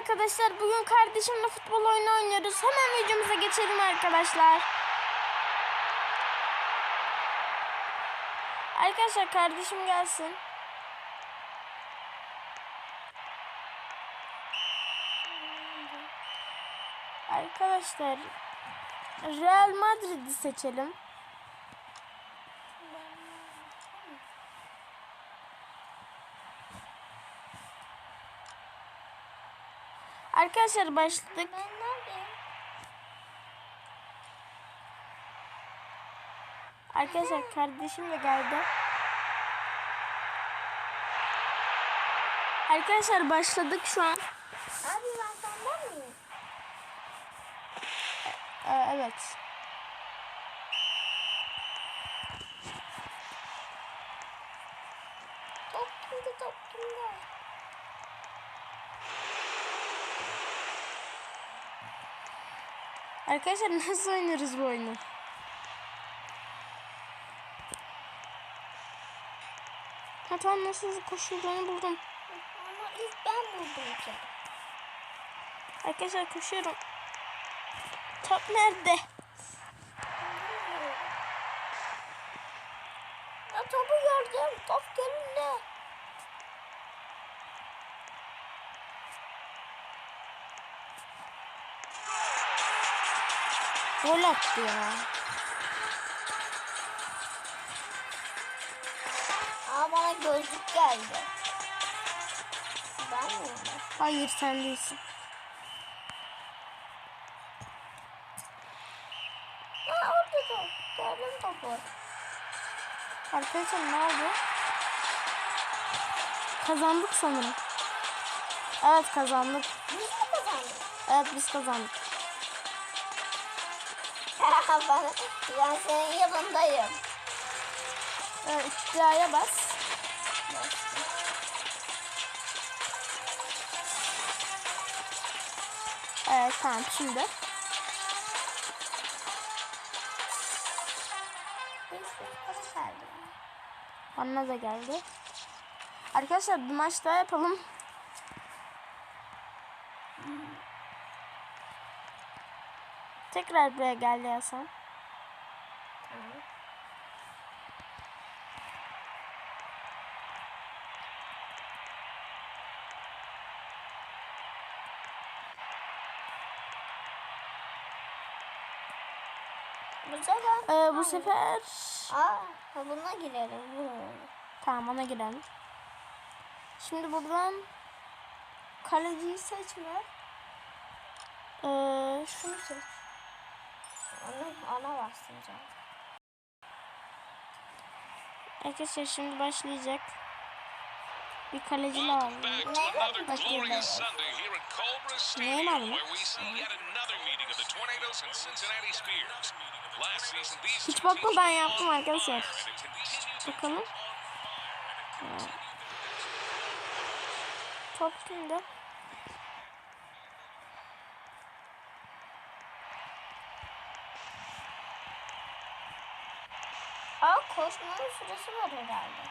arkadaşlar. Bugün kardeşimle futbol oyunu oynuyoruz. Hemen videomuza geçelim arkadaşlar. Arkadaşlar kardeşim gelsin. Arkadaşlar Real Madrid'i seçelim. Arkadaşlar başladık. Arkadaşlar kardeşim de geldi. Arkadaşlar başladık şu an. Abi ben senden miyim? Ee, evet. Top kimde top kimde? Arkadaşlar nasıl oynuyoruz bu oyunu? Ha tamam nasıl koşulduğunu buldum. Ama ilk ben buldum ki. Arkadaşlar koşuyorum. Top nerede? Ya topu gördüm. Top göründü. Gol attı ya. Aa bana gözlük geldi. Ben miyim? Hayır sen değilsin. Aa orada top. Gördüm topu. Arkadaşlar ne oldu? Kazandık sanırım. Evet kazandık. Biz mi kazandık? Evet biz kazandık. Ben, ben senin yanındayım. Evet, iddiaya bas. Evet tamam şimdi. Bana da geldi. Arkadaşlar bir maç daha yapalım. Tekrar buraya geldi Hasan. Tamam. Bu sefer... Ee, bu sefer Aa, buna girelim. Tamam ona girelim. Şimdi buradan kaleciyi seçme. Ee, şunu seç. Ona bastıracağım. Arkadaşlar şimdi başlayacak. Bir kaleci lazım. Back to another Bakayım ben. glorious Sunday here at Cobra Aa koşmanın süresi var herhalde.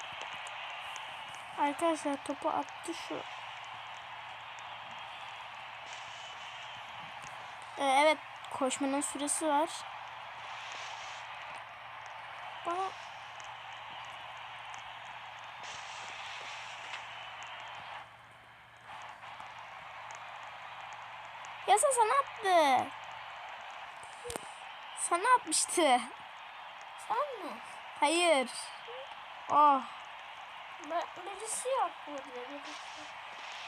Arkadaşlar topu attı şu. Ee, evet koşmanın süresi var. Bana Yasa sana attı. Sana atmıştı. Sen mi? Hayır. Oh. Ben, birisi yok burada. Birisi.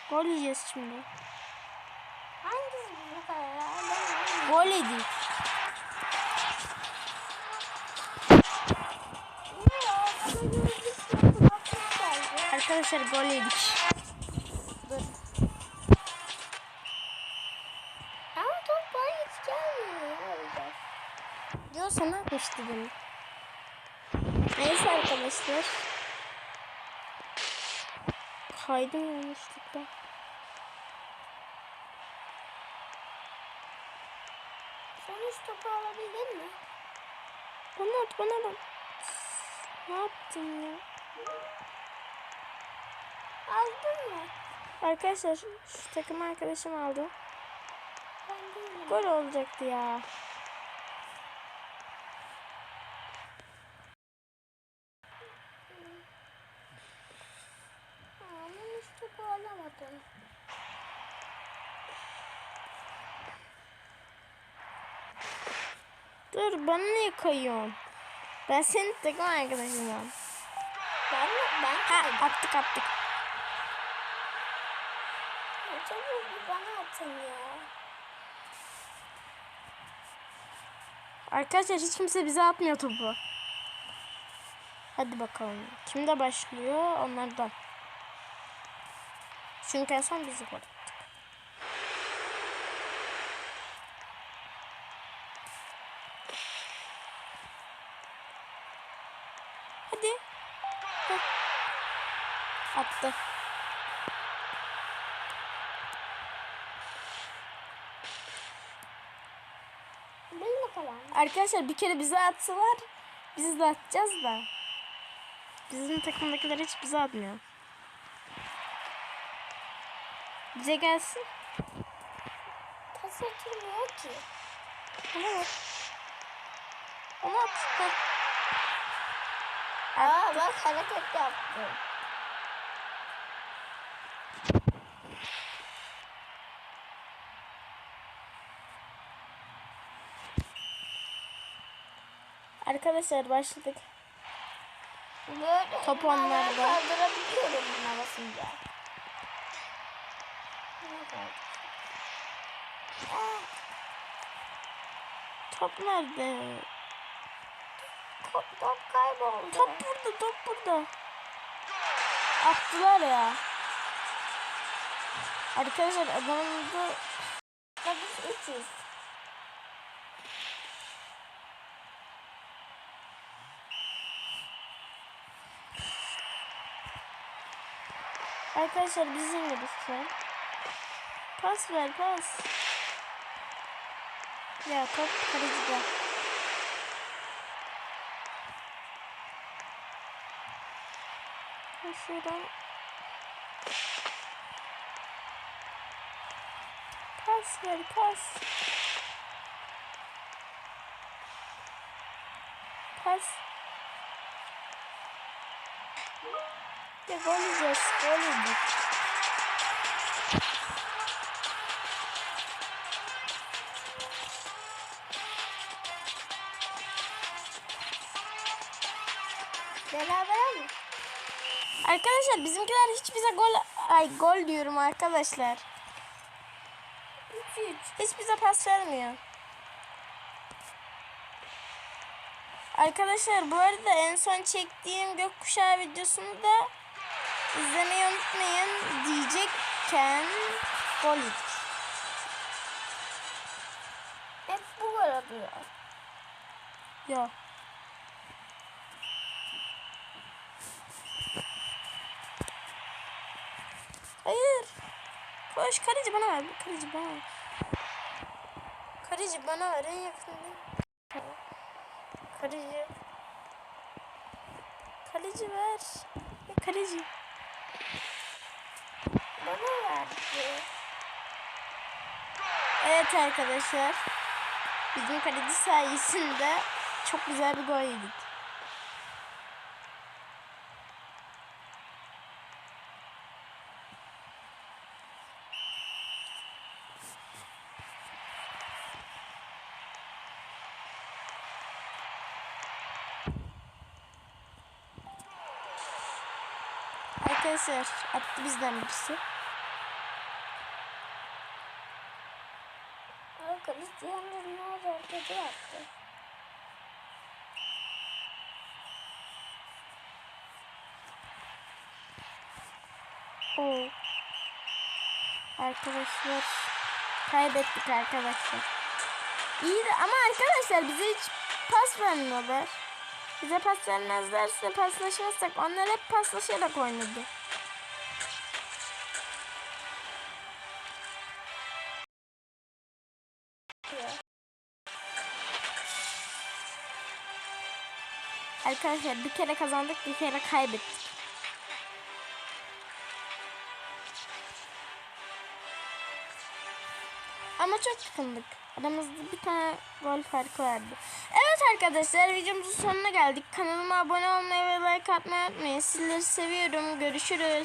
Gol yiyeceğiz şimdi. Hangisi bu kadar? Gol yedik. Arkadaşlar gol yedik. Dur. Ama top bana hiç gelmiyor. Diyor sana atmıştı beni. Neyse arkadaşlar. Kaydım yanlışlıkla. Sen hiç topu alabildin mi? Bana at bana bak. Ne yaptın ya? Aldın mı? Arkadaşlar şu takım arkadaşım aldı. Gol olacaktı ya. Ama hiç topu alamadım. Dur bana niye kayıyorsun? Ben senin takım arkadaşımım. Ben ben Ha attık attık. Çabuk bana atın ya. Arkadaşlar hiç kimse bize atmıyor topu. Hadi bakalım. Kimde başlıyor? Onlardan. Çünkü en son bizi gol attık. Hadi. Heh. Attı. Arkadaşlar bir kere bize atsalar biz de atacağız da. Bizim takımdakiler hiç bize atmıyor. Bize gelsin. Pas atılmıyor ki. Ona bak. Ona at. Aa bak hareket yaptı. Arkadaşlar başladık. Böyle Top onlarda. Kaldırabiliyorum buna basınca. Ne kaldı? Aa, Top nerede? top, top kayboldu. Top burada, top burada. Attılar ya. Arkadaşlar adamın da Ya biz 300. Arkadaşlar biz yeniyoruz şu an. Pas ver pas. Ya top kalecide. Ha, Şuradan. Pas ver pas. Pas. Ya gol yiyeceğiz. Gol yedik. Beraber mi? Arkadaşlar bizimkiler hiç bize gol ay gol diyorum arkadaşlar. 300. Hiç bize pas vermiyor. Arkadaşlar bu arada en son çektiğim gökkuşağı videosunu da izlemeyi unutmayın diyecekken gol yedik. Hep bu gol atıyor. Yok. Hayır. Koş kaleci bana ver. Kaleci bana ver. Kaleci bana ver en yakında. Kaleci. Kaleci ver. Ya. Bana verdi. Evet arkadaşlar. Bizim kaleci sayesinde çok güzel bir gol yedik. Arkadaşlar attı bizden birisi. Ama Cristiano Ronaldo ortada yaptı. Oo. Arkadaşlar kaybettik arkadaşlar. İyi de ama arkadaşlar bize hiç pas vermiyorlar. Bize pas vermezlerse paslaşmazsak onlar hep paslaşarak oynadı. Arkadaşlar bir kere kazandık bir kere kaybettik. Ama çok yakındık. Aramızda bir tane gol farkı vardı. Evet arkadaşlar videomuzun sonuna geldik. Kanalıma abone olmayı ve like atmayı unutmayın. Sizleri seviyorum. Görüşürüz.